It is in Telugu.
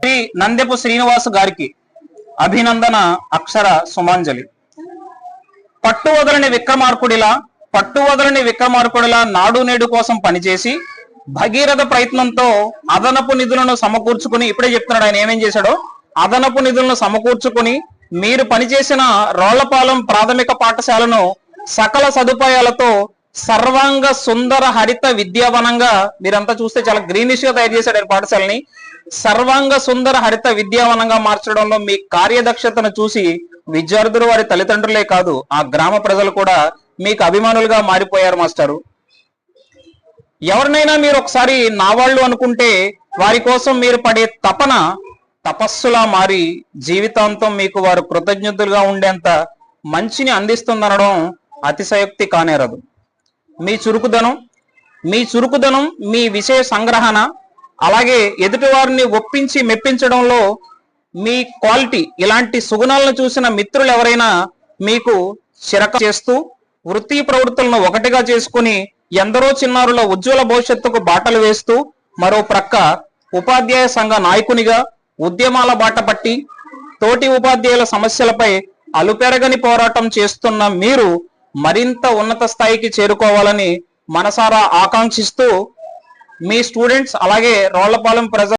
శ్రీ నందెపు శ్రీనివాస్ గారికి అభినందన అక్షర సుమాంజలి. పట్టు వదలని విక్రమార్కుడిలా పట్టు వదలని విక్రమార్కుడిలా నాడు నేడు కోసం పనిచేసి భగీరథ ప్రయత్నంతో అదనపు నిధులను సమకూర్చుకుని ఇప్పుడే చెప్తున్నాడు ఆయన ఏమేం చేశాడో. అదనపు నిధులను సమకూర్చుకుని మీరు పనిచేసిన రోళ్ళపాలెం ప్రాథమిక పాఠశాలను సకల సదుపాయాలతో సర్వాంగ సుందర హరిత విద్యావనంగా మీరంతా చూస్తే చాలా గ్రీనిష్గా తయారు చేశాడు ఆయన పాఠశాలని. సర్వాంగ సుందర హరిత విద్యావనంగా మార్చడంలో మీ కార్యదక్షతను చూసి విద్యార్థులు వారి తల్లిదండ్రులే కాదు ఆ గ్రామ ప్రజలు కూడా మీకు అభిమానులుగా మారిపోయారు మాస్టారు. ఎవరినైనా మీరు ఒకసారి నా వాళ్ళు అనుకుంటే వారి కోసం మీరు పడే తపన తపస్సులా మారి జీవితాంతం మీకు వారు కృతజ్ఞతలుగా ఉండేంత మంచిని అందిస్తుందనడం అతిశయోక్తి కానేరదు. మీ చురుకుదనం మీ చురుకుదనం మీ విషయ సంగ్రహణ అలాగే ఎదుటివారిని ఒప్పించి మెప్పించడంలో మీ క్వాలిటీ ఇలాంటి సుగుణాలను చూసిన మిత్రులు ఎవరైనా మీకు చిరక చేస్తూ వృత్తి ప్రవృత్తులను ఒకటిగా చేసుకుని ఎందరో చిన్నారుల ఉజ్వల భవిష్యత్తుకు బాటలు వేస్తూ మరో ప్రక్క ఉపాధ్యాయ సంఘ నాయకునిగా ఉద్యమాల బాట పట్టి తోటి ఉపాధ్యాయుల సమస్యలపై అలుపెరగని పోరాటం చేస్తున్న మీరు మరింత ఉన్నత స్థాయికి చేరుకోవాలని మనసారా ఆకాంక్షిస్తూ మీ స్టూడెంట్స్ అలాగే రోళ్ళపాలెం ప్రజలు